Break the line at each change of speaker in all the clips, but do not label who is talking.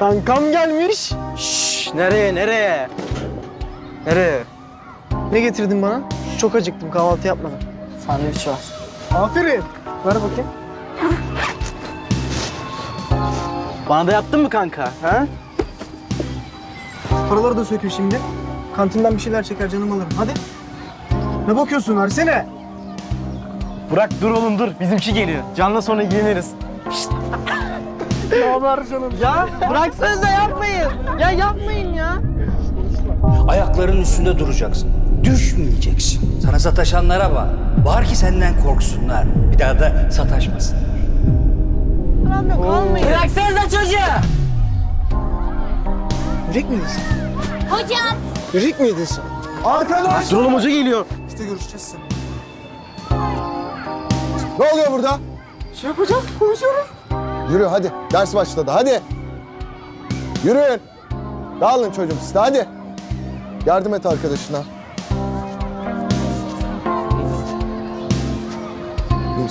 Kankam gelmiş.
Şşş nereye nereye? Nereye?
Ne getirdin bana? Çok acıktım kahvaltı yapmadım.
Sandviç var.
Aferin. Ver bakayım.
Bana da yaptın mı kanka? Ha?
Paraları da sökül şimdi. Kantinden bir şeyler çeker canım alırım. Hadi. Ne bakıyorsun versene.
Bırak dur oğlum dur. Bizimki geliyor. Canla sonra ilgileniriz.
Ne haber canım?
Ya bıraksanıza yapmayın. Ya yapmayın ya.
Ayaklarının üstünde duracaksın. Düşmeyeceksin. Sana sataşanlara bak. Var ki senden korksunlar. Bir daha da sataşmasınlar.
Bıraksanıza çocuğu.
Yürek miydin sen?
Hocam.
Yürek miydin sen? Arkadaş.
Dur oğlum hoca geliyor.
İşte görüşeceğiz seni.
Ne oluyor burada?
Şey yapacağız, konuşuyoruz.
Yürü hadi. Ders başladı hadi. Yürüyün. Dağılın çocuğum siz de hadi. Yardım et arkadaşına. İyi?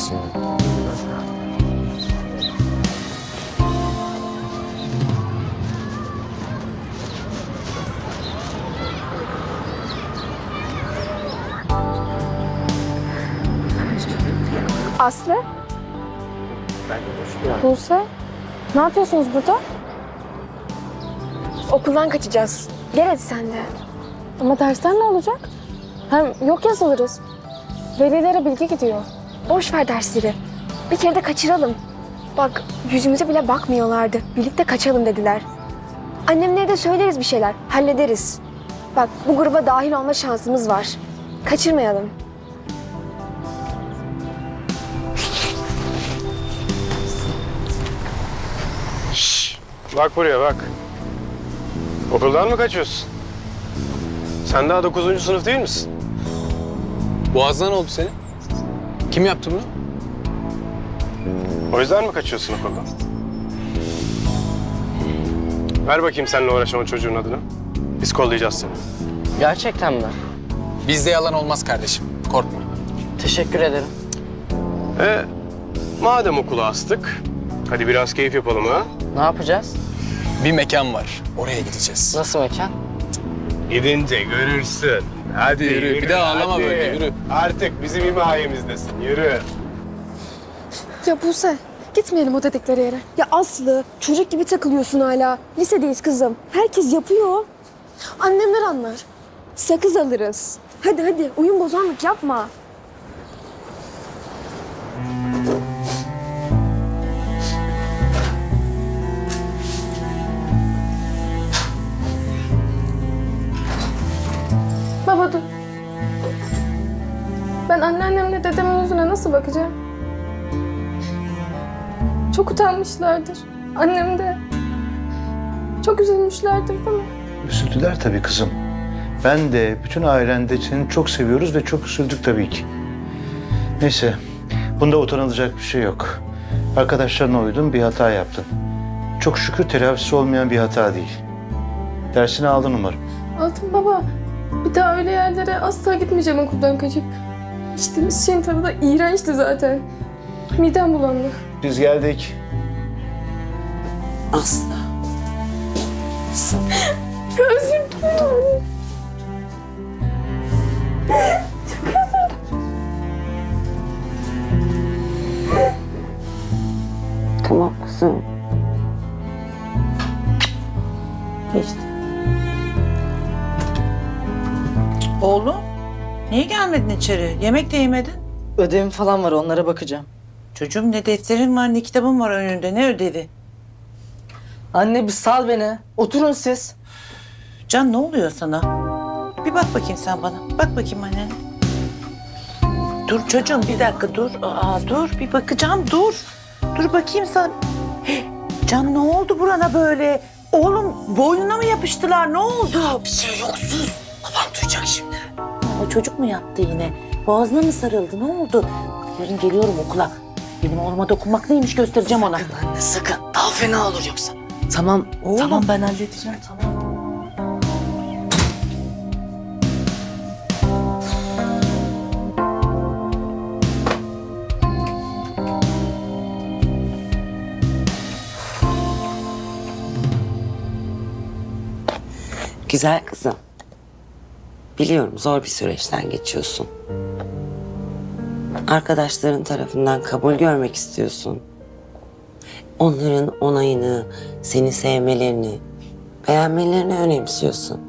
Aslı? Buse? Ne yapıyorsunuz burada? Okuldan kaçacağız. Gel hadi sen de. Ama dersler ne olacak? Hem yok yazılırız. Velilere bilgi gidiyor. Boş ver dersleri. Bir kere de kaçıralım. Bak yüzümüze bile bakmıyorlardı. Birlikte kaçalım dediler. Annemlere de söyleriz bir şeyler. Hallederiz. Bak bu gruba dahil olma şansımız var. Kaçırmayalım.
Bak buraya bak. Okuldan mı kaçıyorsun? Sen daha 9. sınıf değil misin?
Boğazdan oldu senin. Kim yaptı bunu?
O yüzden mi kaçıyorsun okuldan? Ver bakayım seninle uğraşan o çocuğun adını. Biz kollayacağız seni.
Gerçekten mi?
Bizde yalan olmaz kardeşim. Korkma.
Teşekkür ederim.
E, madem okula astık, hadi biraz keyif yapalım ha.
Ne yapacağız?
Bir mekan var. Oraya gideceğiz.
Nasıl mekan?
Gidince görürsün. Hadi
Yürü, bir daha ağlama böyle, yürü.
Artık bizim himayemizdesin, yürü.
Ya Buse, gitmeyelim o dedikleri yere. Ya Aslı, çocuk gibi takılıyorsun hala. Lisedeyiz kızım. Herkes yapıyor. Annemler anlar. Sakız alırız. Hadi hadi, oyun bozanlık yapma. Baba dur. Ben anneannemle dedemin yüzüne nasıl bakacağım? Çok utanmışlardır. Annem de. Çok üzülmüşlerdir değil mi?
Üzüldüler tabii kızım. Ben de bütün ailende seni çok seviyoruz ve çok üzüldük tabii ki. Neyse, bunda utanılacak bir şey yok. Arkadaşlarına uydun, bir hata yaptın. Çok şükür telafisi olmayan bir hata değil. Dersini aldın umarım.
Altın baba, bir daha öyle yerlere asla gitmeyeceğim okuldan kaçıp. İçtiğimiz şeyin tadı da iğrençti zaten. Midem bulandı.
Biz geldik.
Aslı.
Özür dilerim.
Tamam kızım. Geçti.
Oğlum, niye gelmedin içeri? Yemek de yemedin.
Ödevim falan var onlara bakacağım.
Çocuğum ne defterin var ne kitabın var önünde ne ödevi?
Anne bir sal beni. Oturun siz.
Can ne oluyor sana? Bir bak bakayım sen bana. Bak bakayım annene. Dur çocuğum bir dakika dur. Aa, dur bir bakacağım dur. Dur bakayım sen. Heh, Can ne oldu burana böyle? Oğlum boynuna mı yapıştılar ne oldu? Bir şey yok sus. Babam duyacak şimdi. O çocuk mu yaptı yine? Boğazına mı sarıldı ne oldu? Yarın geliyorum okula. Benim oğluma dokunmak neymiş göstereceğim ona.
Anne sakın. Daha fena olur yoksa. Tamam.
Oğlum.
Tamam ben halledeceğim tamam.
Güzel kızım. Biliyorum zor bir süreçten geçiyorsun. Arkadaşların tarafından kabul görmek istiyorsun. Onların onayını, seni sevmelerini, beğenmelerini önemsiyorsun.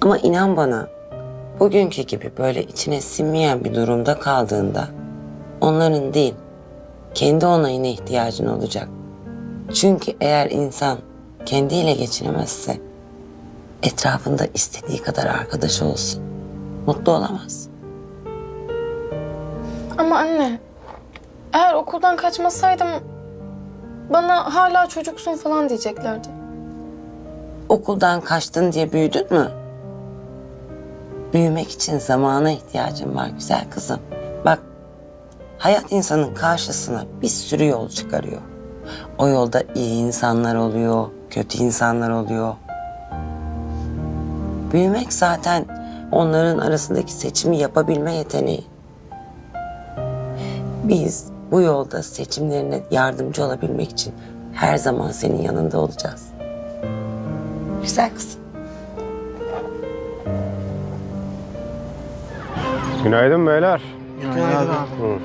Ama inan bana, bugünkü gibi böyle içine sinmeyen bir durumda kaldığında onların değil, kendi onayına ihtiyacın olacak. Çünkü eğer insan kendiyle geçinemezse etrafında istediği kadar arkadaş olsun. Mutlu olamaz.
Ama anne, eğer okuldan kaçmasaydım bana hala çocuksun falan diyeceklerdi.
Okuldan kaçtın diye büyüdün mü? Büyümek için zamana ihtiyacın var güzel kızım. Bak, hayat insanın karşısına bir sürü yol çıkarıyor. O yolda iyi insanlar oluyor, kötü insanlar oluyor. Büyümek zaten onların arasındaki seçimi yapabilme yeteneği. Biz bu yolda seçimlerine yardımcı olabilmek için her zaman senin yanında olacağız. Güzel kızım.
Günaydın beyler.
Günaydın abi.
Hı.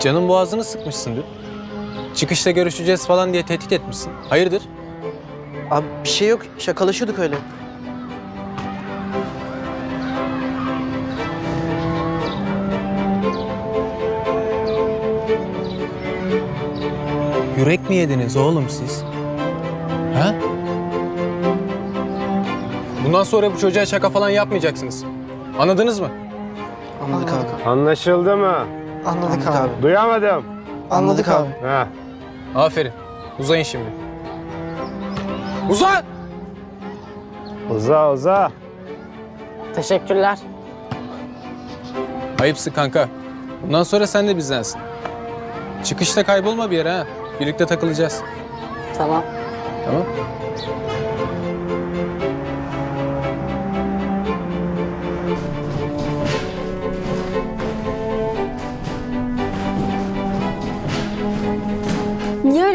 Canın boğazını sıkmışsın dün. Çıkışta görüşeceğiz falan diye tehdit etmişsin. Hayırdır?
Abi bir şey yok. Şakalaşıyorduk öyle.
Yürek mi yediniz oğlum siz? Ha? Bundan sonra bu çocuğa şaka falan yapmayacaksınız. Anladınız mı?
Anladık abi.
Anlaşıldı mı?
Anladık abi.
Duyamadım.
Anladık abi.
Ha.
Aferin. Uzayın şimdi. Uzan!
Uza uza.
Teşekkürler.
Ayıpsın kanka. Bundan sonra sen de bizdensin. Çıkışta kaybolma bir yere ha. Birlikte takılacağız.
Tamam.
Tamam?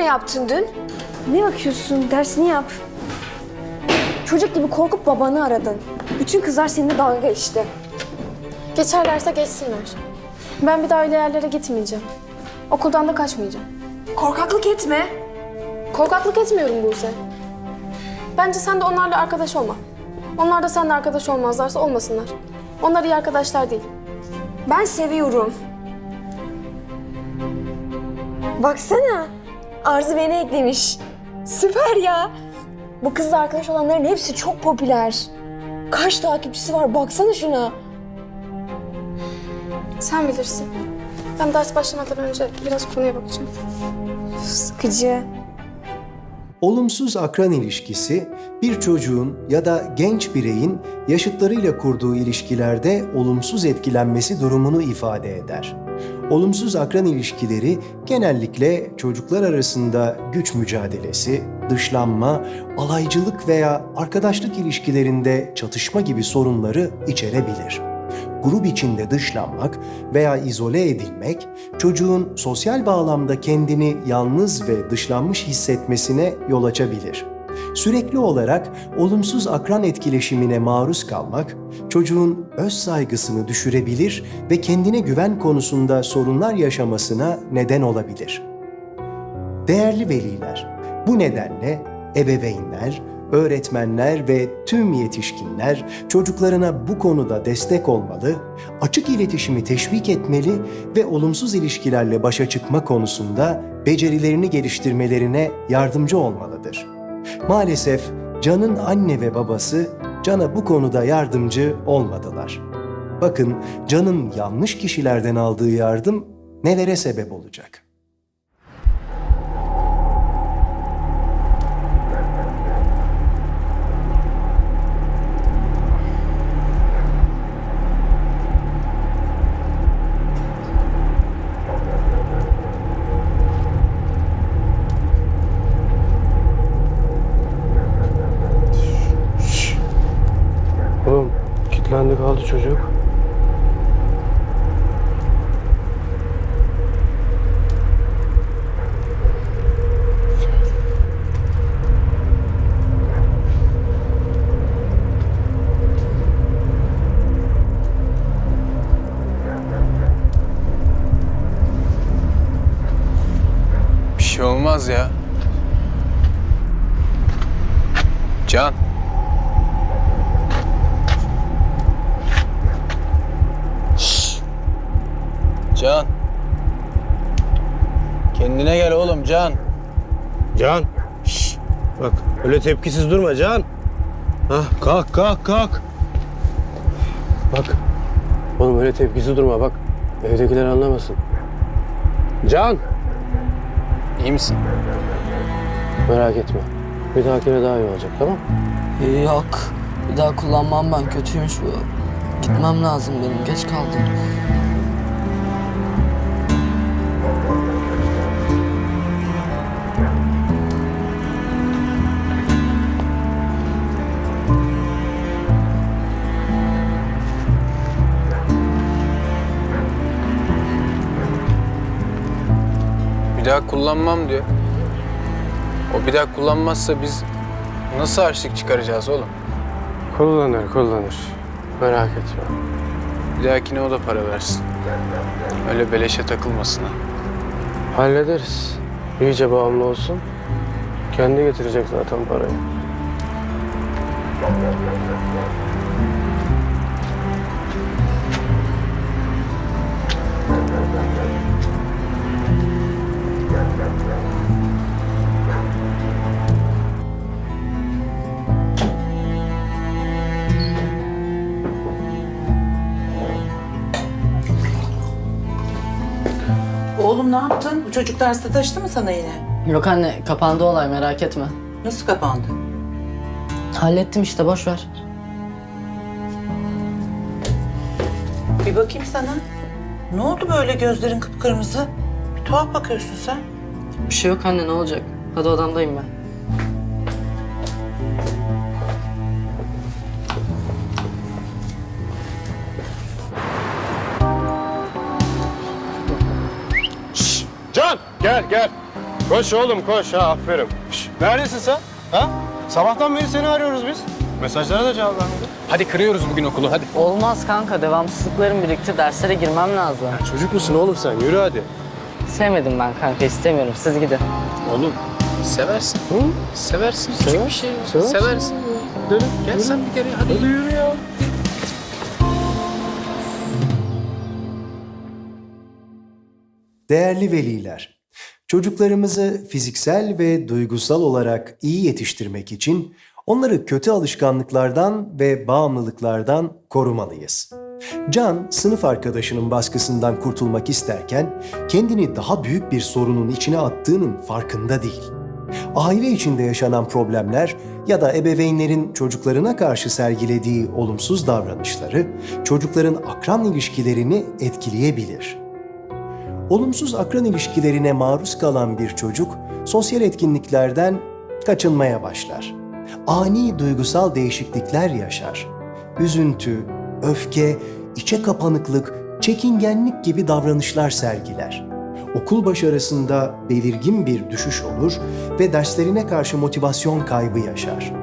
Öyle yaptın dün? Ne bakıyorsun? Dersini yap. Çocuk gibi korkup babanı aradın. Bütün kızlar seninle dalga geçti. Geçerlerse geçsinler. Ben bir daha öyle yerlere gitmeyeceğim. Okuldan da kaçmayacağım. Korkaklık etme. Korkaklık etmiyorum Buse. Bence sen de onlarla arkadaş olma. Onlar da seninle arkadaş olmazlarsa olmasınlar. Onlar iyi arkadaşlar değil. Ben seviyorum. Baksana. Arzu beni eklemiş. Süper ya. Bu kızla arkadaş olanların hepsi çok popüler. Kaç takipçisi var baksana şuna. Sen bilirsin. Ben ders başlamadan önce biraz konuya bakacağım. Sıkıcı.
Olumsuz akran ilişkisi bir çocuğun ya da genç bireyin yaşıtlarıyla kurduğu ilişkilerde olumsuz etkilenmesi durumunu ifade eder. Olumsuz akran ilişkileri genellikle çocuklar arasında güç mücadelesi, dışlanma, alaycılık veya arkadaşlık ilişkilerinde çatışma gibi sorunları içerebilir grup içinde dışlanmak veya izole edilmek, çocuğun sosyal bağlamda kendini yalnız ve dışlanmış hissetmesine yol açabilir. Sürekli olarak olumsuz akran etkileşimine maruz kalmak, çocuğun öz saygısını düşürebilir ve kendine güven konusunda sorunlar yaşamasına neden olabilir. Değerli veliler, bu nedenle ebeveynler, öğretmenler ve tüm yetişkinler çocuklarına bu konuda destek olmalı, açık iletişimi teşvik etmeli ve olumsuz ilişkilerle başa çıkma konusunda becerilerini geliştirmelerine yardımcı olmalıdır. Maalesef Can'ın anne ve babası Can'a bu konuda yardımcı olmadılar. Bakın Can'ın yanlış kişilerden aldığı yardım nelere sebep olacak?
Kral çocuk. Bir şey
olmaz ya. Can. Can. Kendine gel oğlum Can.
Can. Şş. Bak öyle tepkisiz durma Can. Hah kalk kalk kalk. Bak. Oğlum öyle tepkisiz durma bak. Evdekiler anlamasın. Can.
İyi misin?
Merak etme. Bir dahakine daha iyi olacak tamam
Yok. Bir daha kullanmam ben. Kötüymüş bu. Gitmem lazım benim. Geç kaldım.
Daha kullanmam diyor. O bir daha kullanmazsa biz nasıl harçlık çıkaracağız oğlum?
Kullanır kullanır. Merak etme.
Bir dahakine o da para versin. Öyle beleşe takılmasın ha.
Hallederiz. İyice bağımlı olsun. Kendi getirecek zaten parayı.
Oğlum ne yaptın? Bu çocuk derste taşıdı mı sana yine?
Yok anne kapandı olay merak etme.
Nasıl kapandı?
Hallettim işte boş ver.
Bir bakayım sana. Ne oldu böyle gözlerin kıpkırmızı? Bir tuhaf bakıyorsun sen.
Bir şey yok anne ne olacak? Hadi odamdayım ben.
Gel gel. Koş oğlum koş ha aferin. Şş, neredesin sen? Ha? Sabahtan beri seni arıyoruz biz. Mesajlara da cevap vermedin.
Hadi kırıyoruz bugün okulu hadi.
Olmaz kanka devamsızlıklarım birikti derslere girmem lazım.
Çocuk musun oğlum sen? Yürü hadi.
Sevmedim ben kanka istemiyorum siz gidin.
Oğlum seversin. Hı? Seversin. Küçük bir şey.
Seversin.
Seversin. Gel sen bir kere hadi.
Hadi yürü ya.
Değerli veliler, çocuklarımızı fiziksel ve duygusal olarak iyi yetiştirmek için onları kötü alışkanlıklardan ve bağımlılıklardan korumalıyız. Can, sınıf arkadaşının baskısından kurtulmak isterken kendini daha büyük bir sorunun içine attığının farkında değil. Aile içinde yaşanan problemler ya da ebeveynlerin çocuklarına karşı sergilediği olumsuz davranışları çocukların akran ilişkilerini etkileyebilir. Olumsuz akran ilişkilerine maruz kalan bir çocuk sosyal etkinliklerden kaçınmaya başlar. Ani duygusal değişiklikler yaşar. Üzüntü, öfke, içe kapanıklık, çekingenlik gibi davranışlar sergiler. Okul başarısında belirgin bir düşüş olur ve derslerine karşı motivasyon kaybı yaşar.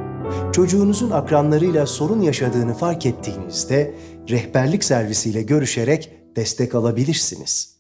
Çocuğunuzun akranlarıyla sorun yaşadığını fark ettiğinizde rehberlik servisiyle görüşerek destek alabilirsiniz.